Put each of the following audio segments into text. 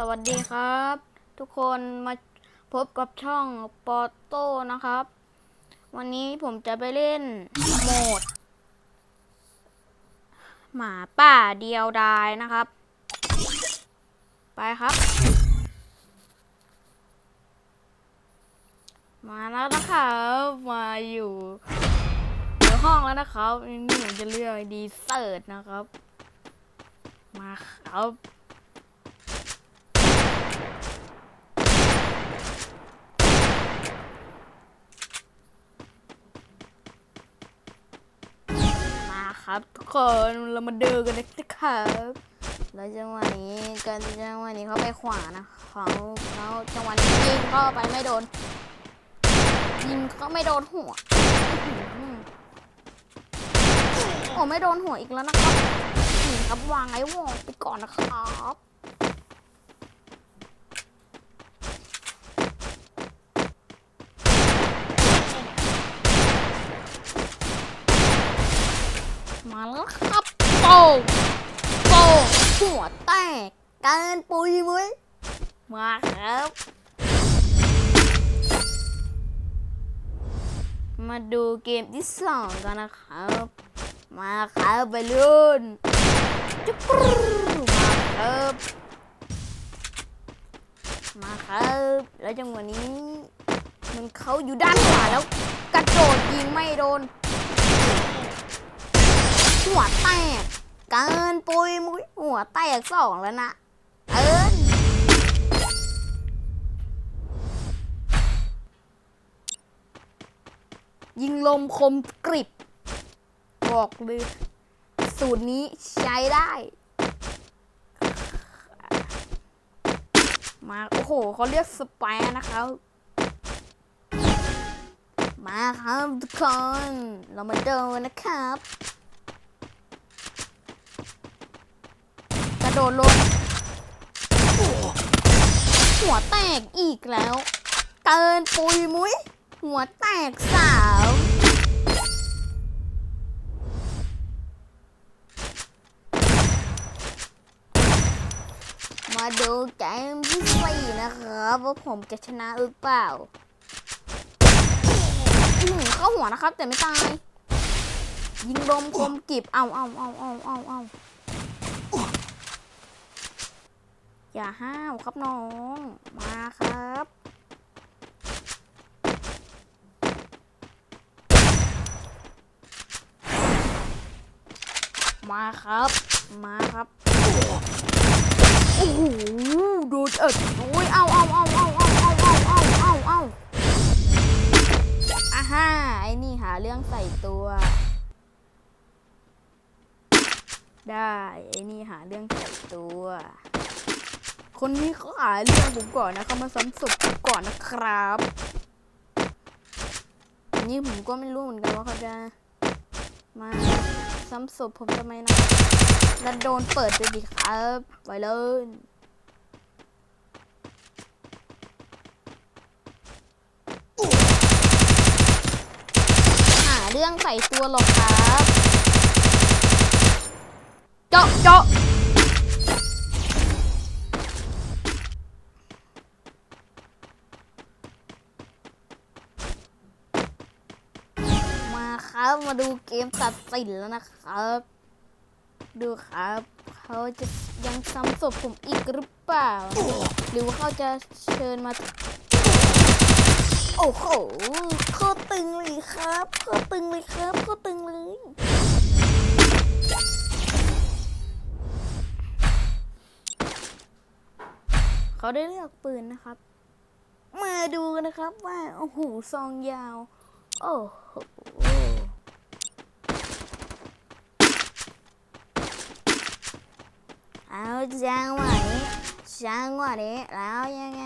สวัสดีครับ ทุกคนมาพบกับช่องปอโต้นะครับ วันนี้ผมจะไปเล่นโหมด หมาป่าเดียวดายนะครับ ไปครับ มาแล้วนะครับมาอยู่ในห้องแล้วนะครับนี่ผมจะเลือกดีเซิร์ตนะครับ มาครับ ครับทุกคนเรามาเดินกันนะครับแล้วจังหวะนี้กันจังหวะนี้เขาไปขวานะเขาเขาจังหวะนี้ยิงก็ไปไม่โดนยิงก็ไม่โดนหัวโอ้ไม่โดนหัวอีกแล้วนะครับนี่ครับวางไอ้วงไปก่อนนะครับ มาแล้วครับโป่งโป่งหัวแตกกินปุยมุ้ยมาครับ มาดูเกมที่สองกันนะครับ มาครับไปรุ่นจุ๊บมาครับ มาครับ แล้วจังหวะนี้ มันเขาอยู่ด้านขวาแล้วกระโดดยิงไม่โดน หัวแตกเกินปุยมุ้ยหัวแตกสองแล้วนะเอิญยิงลมคมกริบ บอกเลยสูตรนี้ใช้ได้ มา โอ้โหเขาเรียกสแปร์นะครับ มาครับทุกคน เรามาเดินนะครับ กระ โดดลงหัวแตกอีกแล้ว เกินปุยมุ้ย หัวแตกสาวมาดูเกมที่สี่นะครับว่าผมจะชนะหรือเปล่าหเข้าหัวนะครับแต่ไม่ตาย ยิงลมคมกิบเอาเอาเอาเอาเอาเอา อย่าห้าวครับน้อง มาครับ มาครับ มาครับ โอ้โหโดนเอ็ดโอ้ยเอาเอาเอาเอาเอาเอาเอาเอาเอาเอาอ่าฮ่าไอ้นี่หาเรื่องใส่ตัว ได้ ไอ้นี่หาเรื่องใส่ตัว คนนี้เขาหาเรื่องผมก่อนนะเขามาซ้ำศพผมก่อนนะครับอันนี้ผมก็ไม่รู้เหมือนกันว่าเขาจะมาซ้ำศพผมทำไมนะแล้วโดนเปิดเลยดิครับไปเลยหาเรื่องใส่ตัวหรอกครับ เจาะเจาะ มามาดูเกมตัดสินแล้วนะครับ ดูครับ เขาจะยังซ้ำศพผมอีกหรือเปล่า หรือว่าเขาจะเชิญมา โอ้โหโคตรตึงเลยครับโคตรตึงเลยครับโคตรตึงเลยเขาได้เลือกปืนนะครับ มาดูกันนะครับว่า โอ้โห ซองยาว โอ้โห เอาจังหวะนี้จังหวะนี้แล้วยังไง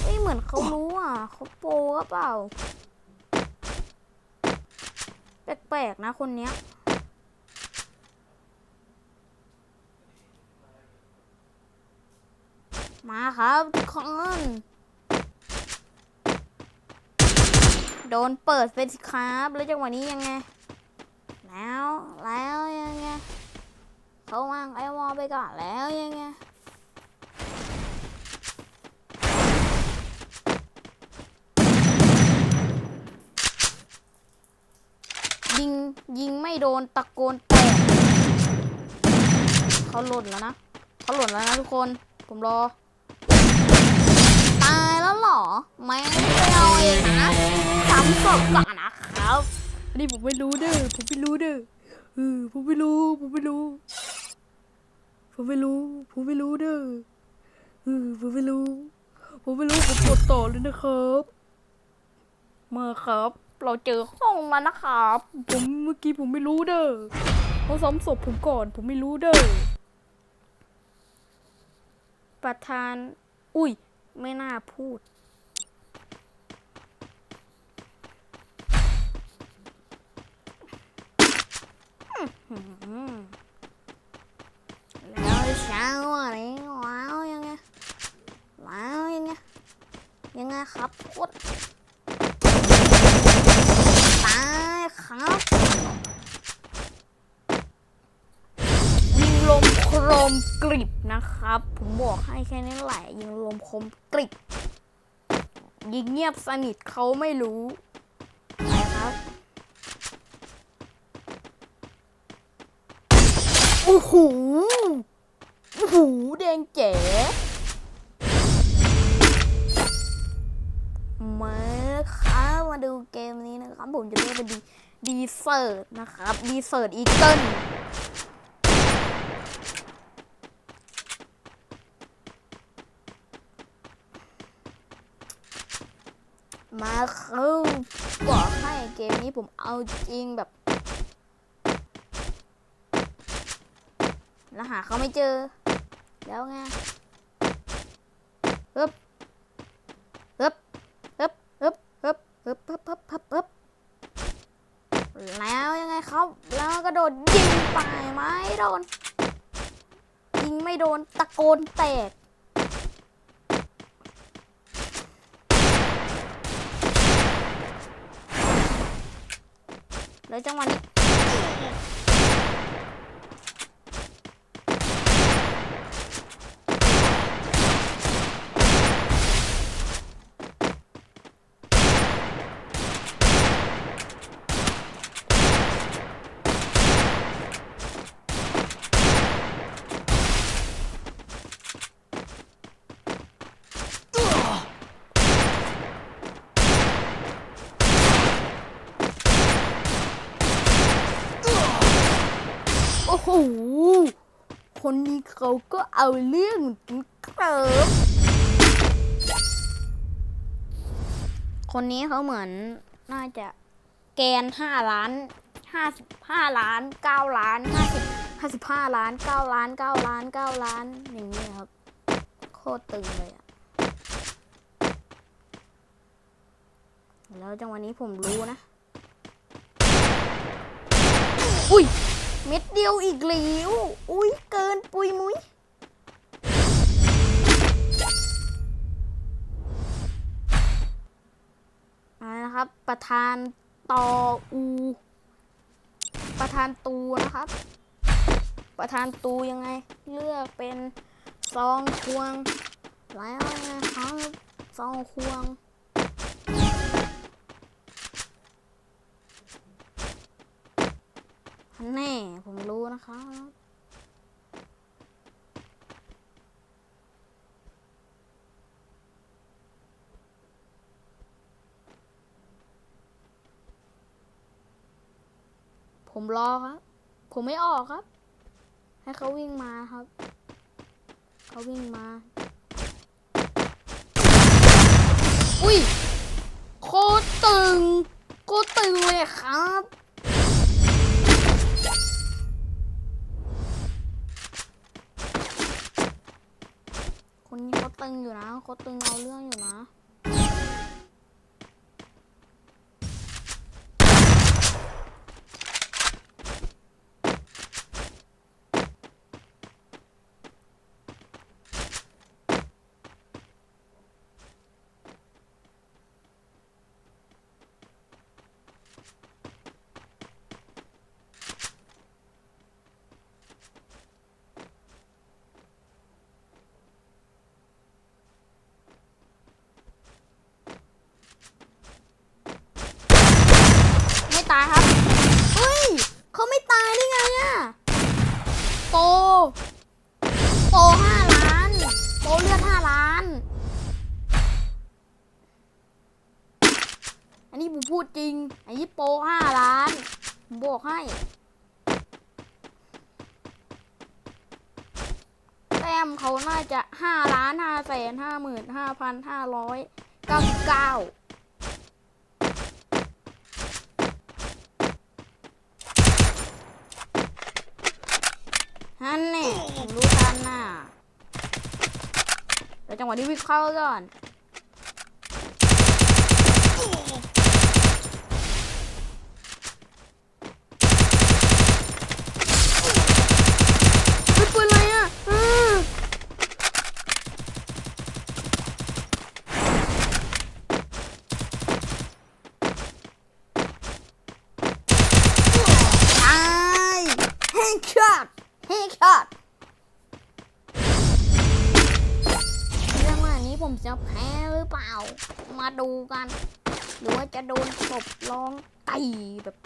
เอ้ยเหมือนเขารู้อะเขาโปรหรือเปล่า แปลกๆนะคนเนี้ยมาครับทุกคนโดนเปิดเฟซครับ แล้วจังหวะนี้ยังไง แล้ว แล้วยังไง เขาวางไอวอลไปก่อนแล้วยังไงยิงยิงไม่โดนตะโกนแตกเขาหล่นแล้วนะเขาหล่นแล้วนะทุกคน ผมรอ ตายแล้วหรอ ไม่เอาเองนะสามศพก่อนนะครับ อันนี้ผมไม่รู้เด้อผมไม่รู้เด้อเออผมไม่รู้ ผมไม่รู้ ผมไม่รู้ ผมไม่รู้เด้อเออผมไม่รู้ ผมไม่รู้ ผมกดต่อเลยนะครับมาครับ เราเจอห้องมานะครับ ผมเมื่อกี้ผมไม่รู้เด้อเขาซ้ำศพผมก่อน ผมไม่รู้เด้อ ประธาน อุ้ย ไม่น่าพูดแครับพุดตายครับยิงลมโครมกริบนะครับ ผมบอกให้แค่นี้แหละยิงลมคมกริบยิงเงียบสนิทเขาไม่รู้ไปครับโอ้โหโอ้โหแดงเจ๋ มาครับมาดูเกมนี้นะครับ ผมจะเรียกเป็นดีดีเซิร์ตนะครับดีเซิร์ตอีเกิลมาครับบอกให้เกมนี้ผมเอาจริงแบบแล้วหาเขาไม่เจอ แล้วไงฮึบ ไม่โดน ยิงไม่โดนตะโกนแตกแล้วจังหวะนี้ โอ้โห คนนี้เขาก็เอาเรื่องเหมือนกันครับคนนี้เขาเหมือนน่าจะแกนห้าล้านห้าสิบห้าล้านเก้าล้านห้าสิบห้าสิบห้าล้านเก้าล้านเก้าล้านเก้าล้านอย่างนี้ครับ โคตรตึงเลยอะแล้วจังหวะนี้ผมรู้นะ อุ้ย เม็ดเดียวอีกแล้วอุ้ยเกินปุยมุ้ยอาละนะครับ ประธานตออู ประธานตูนะครับ ประธานตูยังไง เลือกเป็นซองควง แล้วยังไงครับซองควง แน่ ผมรู้นะครับผมรอครับ ผมไม่ออกครับ ให้เขาวิ่งมาครับ เขาวิ่งมา อุ้ย โคตรตึง โคตรตึงเลยครับ เขาตึงเอาเรื่องอยู่นะ เขาน่าจะห้าล้านห้าแสนห้าหมื่นห้าพันห้าร้อยเก้าสิบเก้าฮันเนี่ผมรู้ทันน่ะเดี๋ยวจังหวะที่วิ่งเข้าก่อน เฮ้ยปืนอะไรอะอ่าตายเฮดช็อตเฮดช็อตจังหวะนี้ผม จะแพ้หรือเปล่า มาดูกัน หรือว่าจะโดนตบร้องไก่แบบ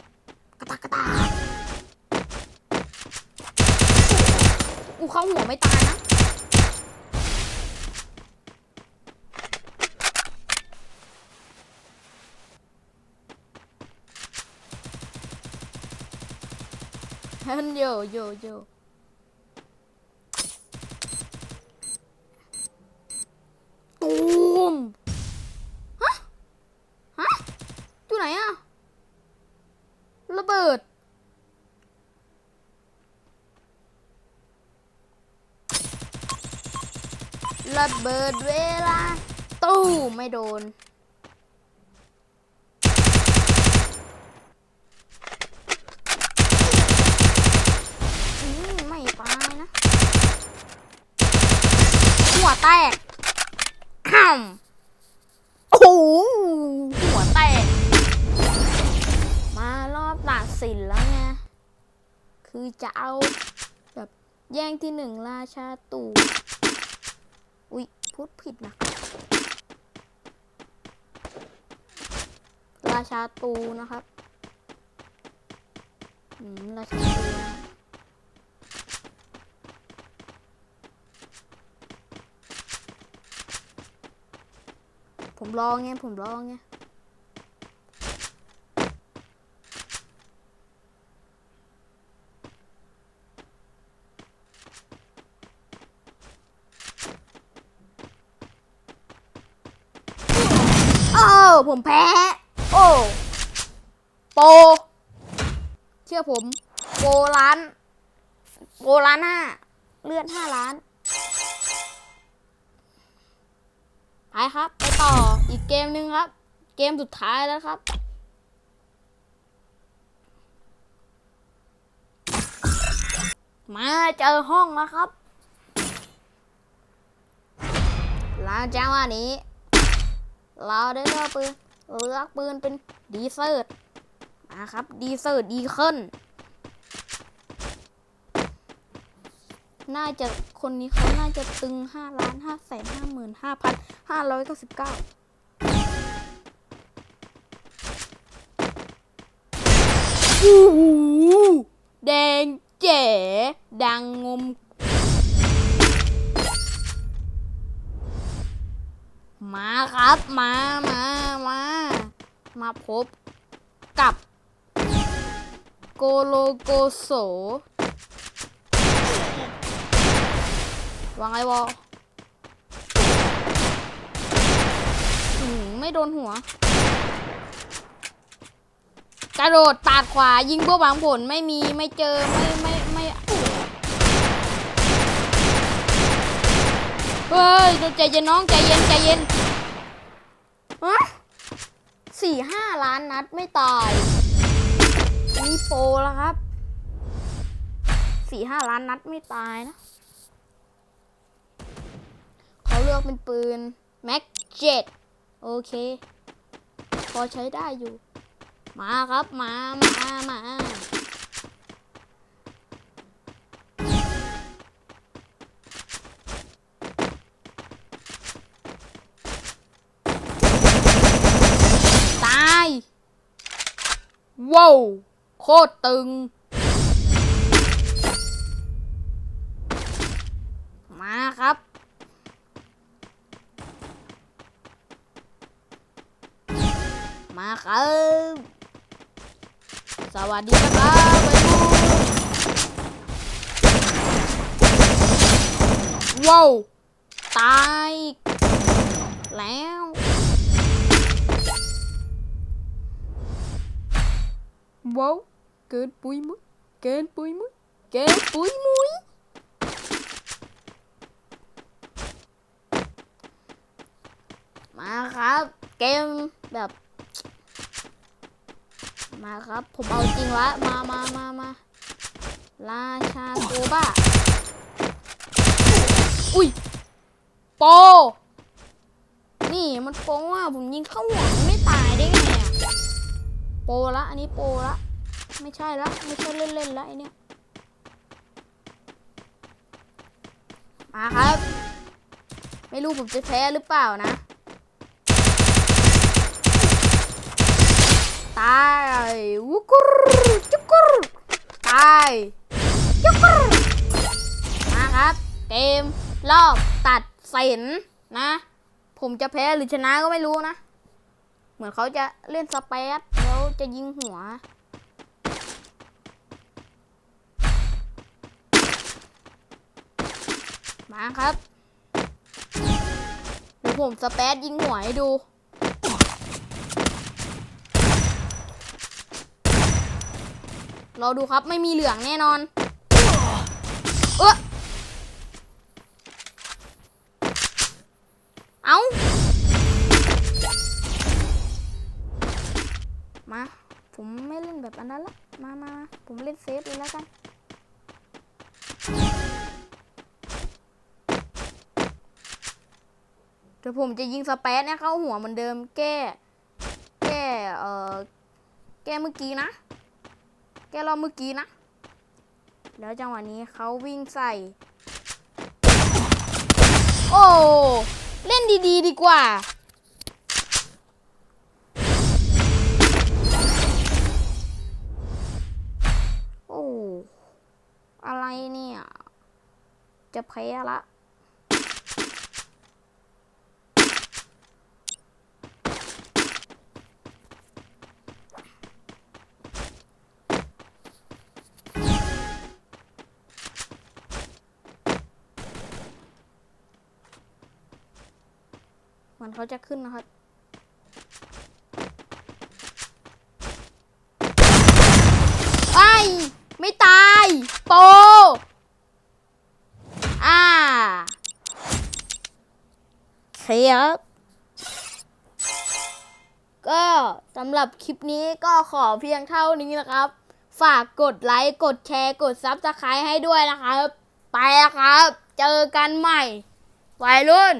กระตากกระตากอูเข้าหัวไม่ตายนะเฮ้ยโยโยโยตูมฮะ ฮะ อยู่ไหนอะระเบิด ระเบิดเวลา ตู้ไม่โดน ไม่ตายนะ หัวแตกอ้าวโอ้โหหัวแตก มารอบตัดสินแล้วไง คือจะเอา แบบแย่งที่หนึ่งราชาตู่ พูดผิดนะ ราชาตูนะครับอืมราชาตูผมรอไงผมรอไง โอ้ ผมแพ้ โอ้โปเชื่อผมโปรล้านโปรล้านห้าเลือดห้าล้านไปครับ ไปต่ออีกเกมหนึ่งครับ เกมสุดท้ายแล้วครับมาเจอห้องแล้วครับ หลังจากวันนี้ เราได้เลือกปืนเลือกปืนเป็นดีเซอร์นะครับดีเซอร์ดีเคิลน่าจะคนนี้เขาน่าจะตึงห้าล้านห้าแสนห้าหมื่นห้าพันห้าร้อยเก้าสิบเก้าอู้หูแดงเจ๋ดังงม มาครับมามามามาพบกับโกโลโกโสวางไอวอลไม่โดนหัว กระโดดปาดขวายิงเพื่อหวังผลไม่มีไม่เจอไม่ไม่ไม่ เฮ้ยใจเย็นน้องใจเย็นใจเย็นฮะสี่ห้าล้านนัดไม่ตายนี่โปรแล้วครับสี่ห้าล้านนัดไม่ตายนะเขาเลือกเป็นปืน แม็กเจ็ดโอเค พอใช้ได้อยู่ มาครับมามามา ว้าวโคตรตึง มาครับ มาครับ สวัสดีครับวัยรุ่นว้าว ตาย แล้ว ว้าวเกินปุยมุยเกินปุยมุยเกินปุยมุยมาครับ เกมแบบ มาครับ ผมเอาจริงละมามามามาราชาโกบ้า อุ้ย โป นี่มันโปอะผมยิงเข้าหัวมันไม่ตายได้ไงอะ โปละอันนี้โปละไม่ใช่ละไม่ใช่เล่นๆละไอเนี่ยมาครับ ไม่รู้ผมจะแพ้หรือเปล่านะ ตายวุกุรจุกุรตายจุกุรมาครับ เกมรอบตัดสินนะ ผมจะแพ้หรือชนะก็ไม่รู้นะ เหมือนเขาจะเล่นสเปซ จะยิงหัว มาครับเดี๋ยวผมสเปซยิงหัวให้ดูเรอดูครับไม่มีเหลืองแน่นอน เออ อันนั้นละ มามาผมเล่นเซฟเลยแล้วกันเดี๋ยวผมจะยิงสเปซเนี่ยเข้าหัวเหมือนเดิม แก้ แก้ เอ่อ แก้เมื่อกี้นะ แก้รอบเมื่อกี้นะ แล้วจังหวะนี้เขาวิ่งใส่ โอ้ เล่นดีๆดดีกว่า จะแพ้ละมือนเขาจะขึ้นนะครับไอ้ยไม่ตาย โป อ่าเครับ ก็สำหรับคลิปนี้ก็ขอเพียงเท่านี้นะครับ ฝากกดไลค์ กดแชร์ กดซับสไครต์ให้ด้วยนะครับ ไปแล้วครับ เจอกันใหม่วัยรุ่น